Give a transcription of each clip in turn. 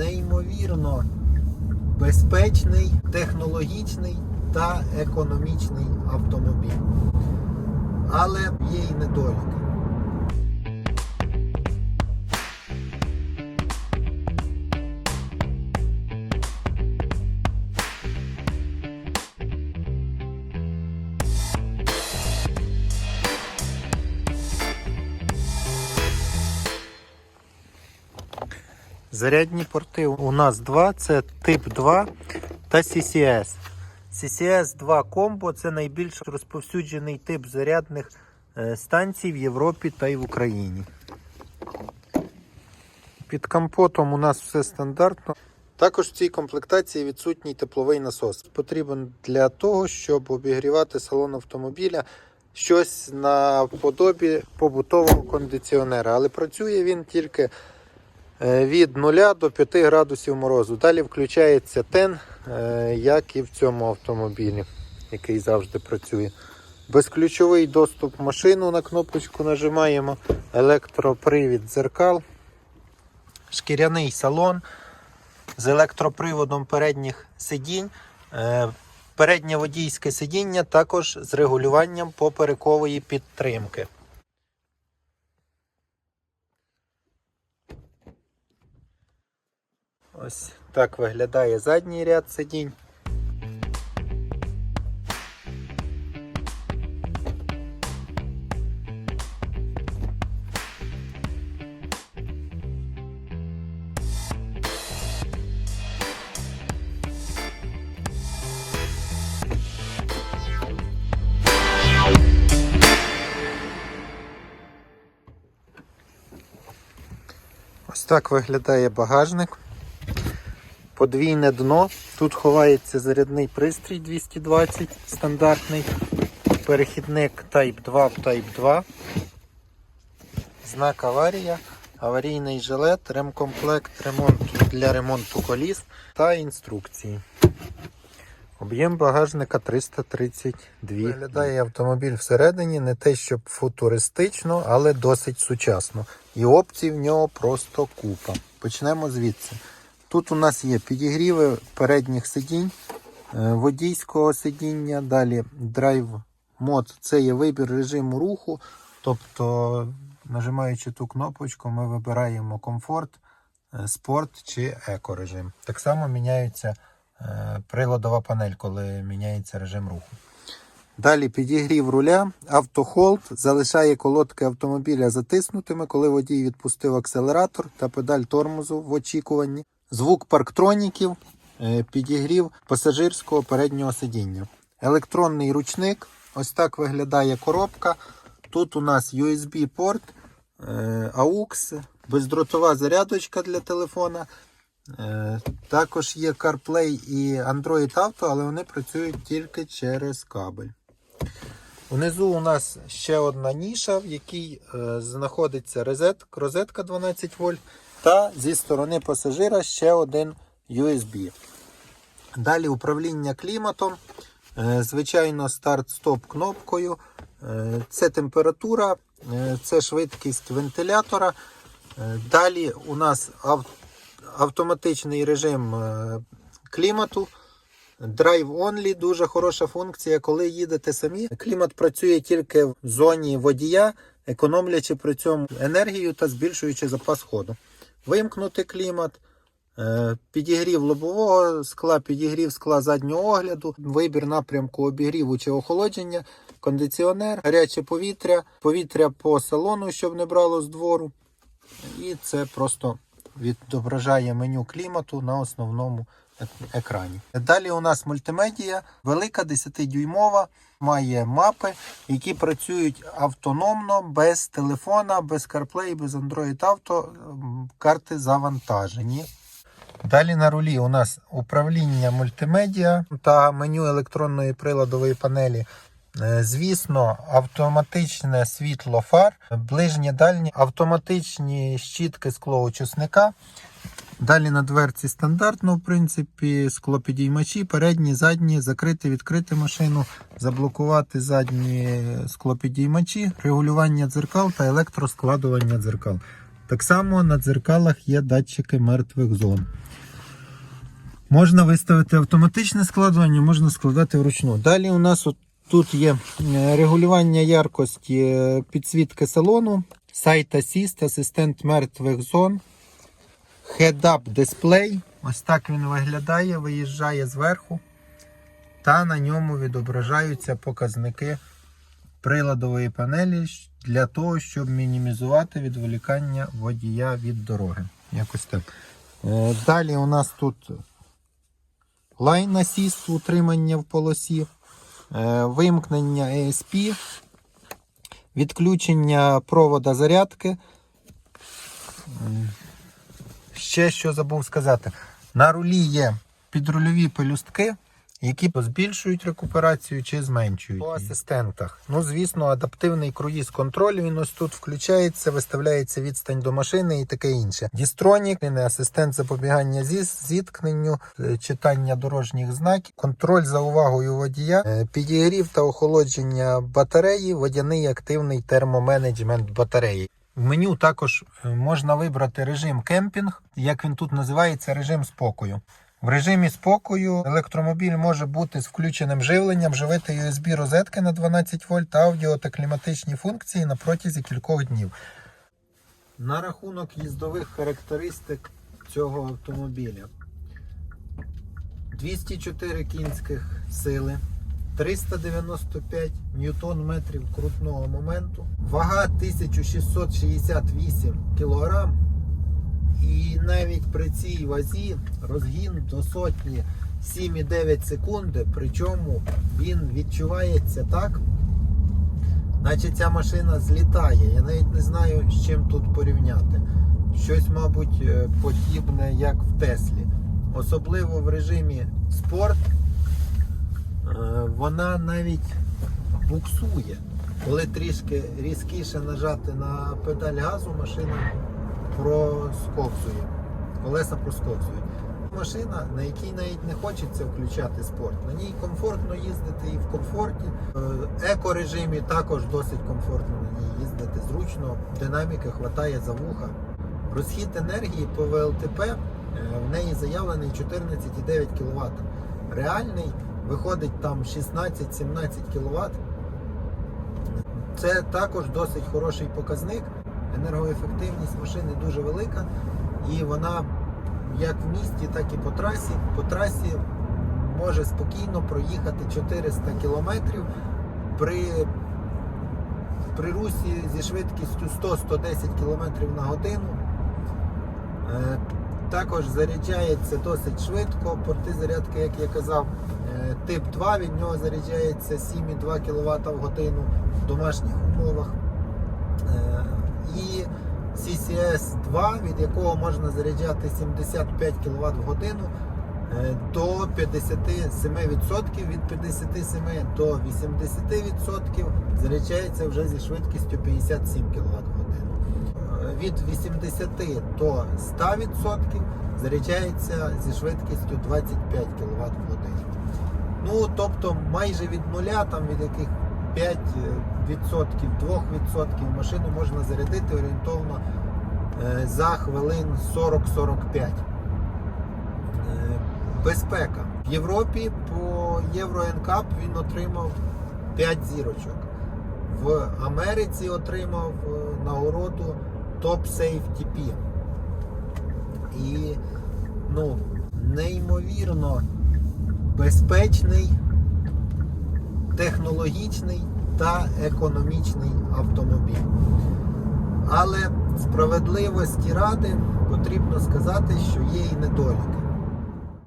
неймовірно безпечний, технологічний та економічний автомобіль. Але є і недоліки. Зарядні порти у нас два: це тип 2 та CCS. CCS 2 Combo це найбільш розповсюджений тип зарядних е, станцій в Європі та й в Україні. Під компотом у нас все стандартно. Також в цій комплектації відсутній тепловий насос. Потрібен для того, щоб обігрівати салон автомобіля щось на подобі побутового кондиціонера. Але працює він тільки від 0 до 5 градусів морозу. Далі включається тен, е, як і в цьому автомобілі, який завжди працює. Безключовий доступ в машину на кнопочку нажимаємо, електропривід дзеркал, шкіряний салон з електроприводом передніх сидінь. Е, Переднє водійське сидіння також з регулюванням поперекової підтримки. Ось так виглядає задній ряд сидінь. Ось так виглядає багажник. Подвійне дно. Тут ховається зарядний пристрій 220 стандартний. Перехідник Type 2 в Type 2. Знак аварія, аварійний жилет, ремкомплект ремонту для ремонту коліс та інструкції. Об'єм багажника 332. Виглядає автомобіль всередині не те, щоб футуристично, але досить сучасно. І опцій в нього просто купа. Почнемо звідси. Тут у нас є підігріви передніх сидінь, е, водійського сидіння, далі драйв мод це є вибір режиму руху. Тобто, нажимаючи ту кнопочку, ми вибираємо комфорт, е, спорт чи еко-режим. Так само міняється е, приладова панель, коли міняється режим руху. Далі підігрів руля, автохолд залишає колодки автомобіля затиснутими, коли водій відпустив акселератор та педаль тормозу в очікуванні. Звук парктроніків, е, підігрів пасажирського переднього сидіння. Електронний ручник. Ось так виглядає коробка. Тут у нас USB-порт, е, AUX, бездротова зарядочка для телефона. Е, Також є CarPlay і Android Auto, але вони працюють тільки через кабель. Внизу у нас ще одна ніша, в якій знаходиться розетка 12 вольт та зі сторони пасажира ще один USB. Далі управління кліматом. Е, Звичайно, старт-стоп кнопкою. Е, Це температура, е, це швидкість вентилятора. Далі у нас ав- автоматичний режим клімату. Drive Only дуже хороша функція. Коли їдете самі, клімат працює тільки в зоні водія, економлячи при цьому енергію та збільшуючи запас ходу. Вимкнути клімат, е, підігрів лобового скла, підігрів скла заднього огляду, вибір напрямку обігріву чи охолодження, кондиціонер, гаряче повітря, повітря по салону, щоб не брало з двору. І це просто відображає меню клімату на основному екрані. Далі у нас мультимедія, велика 10-дюймова, має мапи, які працюють автономно, без телефона, без CarPlay, без Android Auto. Карти завантажені. Далі на рулі у нас управління мультимедіа та меню електронної приладової панелі. Е, Звісно, автоматичне світло фар, ближнє дальнє, автоматичні щітки склоочисника. Далі на дверці стандартно, в принципі, склопідіймачі, передні, задні, закрити, відкрити машину, заблокувати задні склопідіймачі, регулювання дзеркал та електроскладування дзеркал. Так само на дзеркалах є датчики мертвих зон. Можна виставити автоматичне складування, можна складати вручну. Далі у нас от тут є е, регулювання яркості е, підсвітки салону, сайт Assist, асистент мертвих зон, head-up дисплей. Ось так він виглядає, виїжджає зверху, та на ньому відображаються показники приладової панелі для того, щоб мінімізувати відволікання водія від дороги. Якось так. Е, Далі у нас тут Line Assist, утримання в полосі, е, вимкнення ESP, відключення провода зарядки. Ще що забув сказати. На рулі є підрульові пелюстки, які збільшують рекуперацію чи зменшують. По асистентах. Ну, звісно, адаптивний круїз контроль. Він ось тут включається, виставляється відстань до машини і таке інше. Дістронік, він асистент запобігання зі зіткненню, е, читання дорожніх знаків, контроль за увагою водія, е, підігрів та охолодження батареї, водяний активний термоменеджмент батареї. В меню також е, можна вибрати режим кемпінг, як він тут називається, режим спокою. В режимі спокою електромобіль може бути з включеним живленням, живити USB розетки на 12 вольт, аудіо та кліматичні функції на протязі кількох днів. На рахунок їздових характеристик цього автомобіля. 204 кінських сили, 395 ньютон метрів крутного моменту, вага 1668 кг. І навіть при цій вазі розгін до сотні 7,9 секунди, причому він відчувається так, наче ця машина злітає. Я навіть не знаю, з чим тут порівняти. Щось, мабуть, е, подібне, як в Теслі. Особливо в режимі спорт вона навіть буксує. Коли трішки різкіше нажати на педаль газу, машина проскокзує. Колеса проскокзують. Машина, на якій навіть не хочеться включати спорт. На ній комфортно їздити і в комфорті. Е, Еко-режимі також досить комфортно на ній їздити зручно. Динаміки хватає за вуха. Розхід енергії по ВЛТП е, в неї заявлений 14,9 кВт. Реальний виходить там 16-17 кВт. Це також досить хороший показник. Енергоефективність машини дуже велика, і вона як в місті, так і по трасі. По трасі може спокійно проїхати 400 км при, при русі зі швидкістю 100-110 км на годину. Е, Також заряджається досить швидко. Порти зарядки, як я казав, тип 2, від нього заряджається 7,2 кВт в годину в домашніх умовах. Е, І CCS 2, від якого можна заряджати 75 кВт в годину е, до 57%, від 57 до 80% заряджається вже зі швидкістю 57 кВт в годину. Е, Від 80 до 100% заряджається зі швидкістю 25 кВт в годину. Ну, тобто майже від нуля, там від яких 5%, 2% машину можна зарядити орієнтовно е, за хвилин 40-45. Е, Безпека. В Європі по Євро NCAP він отримав 5 зірочок. В Америці отримав е, нагороду Top Safety P. І ну, неймовірно безпечний, технологічний та економічний автомобіль. Але справедливості ради потрібно сказати, що є і недоліки.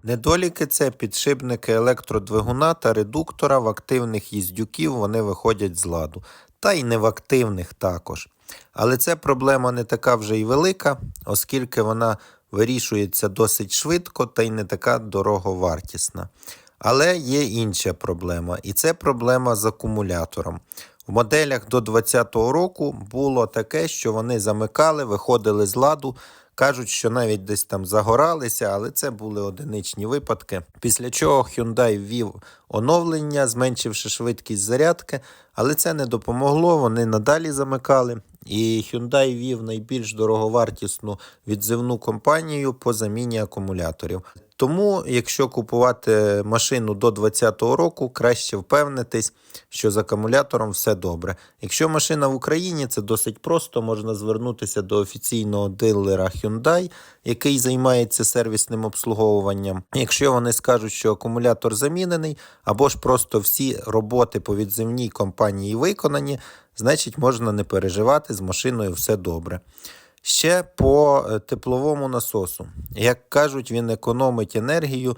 Недоліки це підшипники електродвигуна та редуктора в активних їздюків вони виходять з ладу, та й не в активних також. Але це проблема не така вже й велика, оскільки вона вирішується досить швидко та й не така дороговартісна. Але є інша проблема, і це проблема з акумулятором. В моделях до 2020 року було таке, що вони замикали, виходили з ладу, Кажуть, що навіть десь там загоралися, але це були одиничні випадки. Після чого Hyundai ввів оновлення, зменшивши швидкість зарядки, але це не допомогло. Вони надалі замикали. І Hyundai вів найбільш дороговартісну відзивну компанію по заміні акумуляторів. Тому, якщо купувати машину до 2020 року, краще впевнитись, що з акумулятором все добре. Якщо машина в Україні, це досить просто. Можна звернутися до офіційного дилера Hyundai, який займається сервісним обслуговуванням. Якщо вони скажуть, що акумулятор замінений, або ж просто всі роботи по відземній компанії виконані, значить можна не переживати з машиною все добре. Ще по е, тепловому насосу. Як кажуть, він економить енергію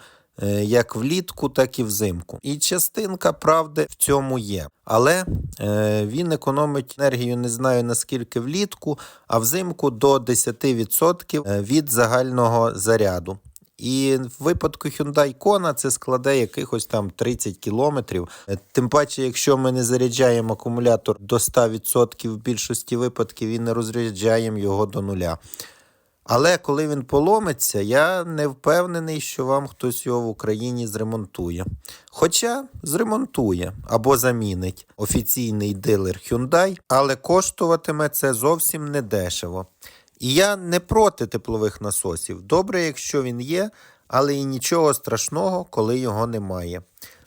як влітку, так і взимку. І частинка правди в цьому є. Але е, він економить енергію, не знаю наскільки влітку, а взимку до 10% від загального заряду. І в випадку Hyundai Kona це складе якихось там 30 кілометрів. Е, Тим паче, якщо ми не заряджаємо акумулятор до 100% в більшості випадків і не розряджаємо його до нуля. Але коли він поломиться, я не впевнений, що вам хтось його в Україні зремонтує. Хоча зремонтує або замінить офіційний дилер Hyundai, але коштуватиме це зовсім не дешево. І я не проти теплових насосів. Добре, якщо він є, але і нічого страшного, коли його немає.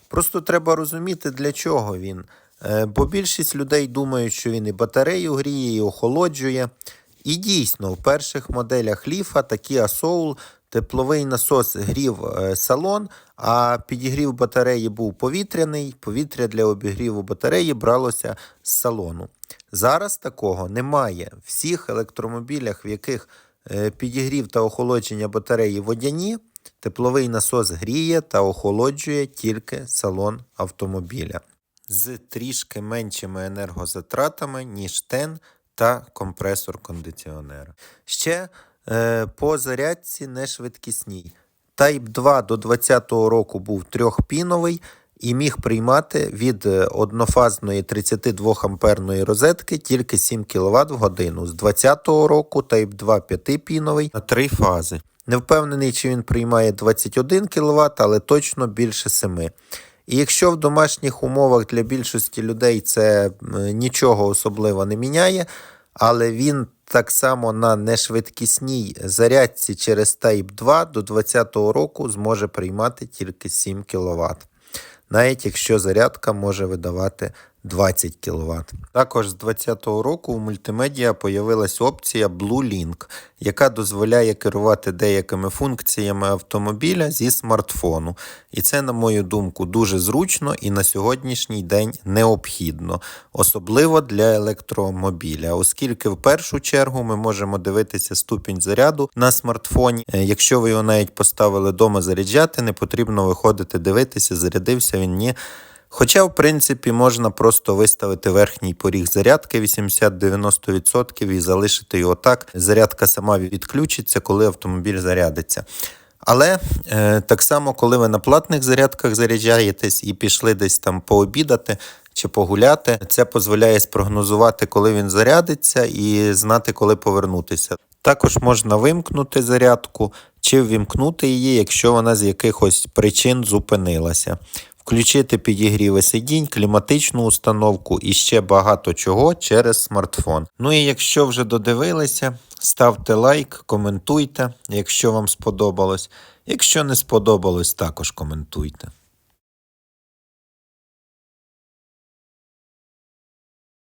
Просто треба розуміти, для чого він. Е, Бо більшість людей думають, що він і батарею гріє, і охолоджує. І дійсно, в перших моделях ліфа такі Soul тепловий насос грів е, салон, а підігрів батареї був повітряний. Повітря для обігріву батареї бралося з салону. Зараз такого немає. В всіх електромобілях, в яких е, підігрів та охолодження батареї водяні, тепловий насос гріє та охолоджує тільки салон автомобіля з трішки меншими енергозатратами, ніж тен та компресор кондиціонера. Ще е, по зарядці нешвидкісній. Type 2 до 2020 року був трьохпіновий і міг приймати від е, однофазної 32 амперної розетки тільки 7 кВт в годину. З 2020 року Type 2 п'ятипіновий на три фази. Не впевнений, чи він приймає 21 кВт, але точно більше 7. І якщо в домашніх умовах для більшості людей це е, нічого особливо не міняє, але він так само на нешвидкісній зарядці через Type 2 до 2020 року зможе приймати тільки 7 кВт. Навіть якщо зарядка може видавати 20 кВт. Також з 2020 року у мультимедіа появилась опція Blue Link, яка дозволяє керувати деякими функціями автомобіля зі смартфону. І це, на мою думку, дуже зручно і на сьогоднішній день необхідно, особливо для електромобіля, оскільки в першу чергу ми можемо дивитися ступінь заряду на смартфоні. Е, Якщо ви його навіть поставили вдома заряджати, не потрібно виходити дивитися, зарядився він ні. Хоча, в принципі, можна просто виставити верхній поріг зарядки 80-90% і залишити його так. Зарядка сама відключиться, коли автомобіль зарядиться. Але е, так само, коли ви на платних зарядках заряджаєтесь і пішли десь там пообідати чи погуляти, це дозволяє спрогнозувати, коли він зарядиться, і знати, коли повернутися. Також можна вимкнути зарядку чи ввімкнути її, якщо вона з якихось причин зупинилася включити підігріви сидінь, кліматичну установку і ще багато чого через смартфон. Ну і якщо вже додивилися, ставте лайк, коментуйте, якщо вам сподобалось. Якщо не сподобалось, також коментуйте.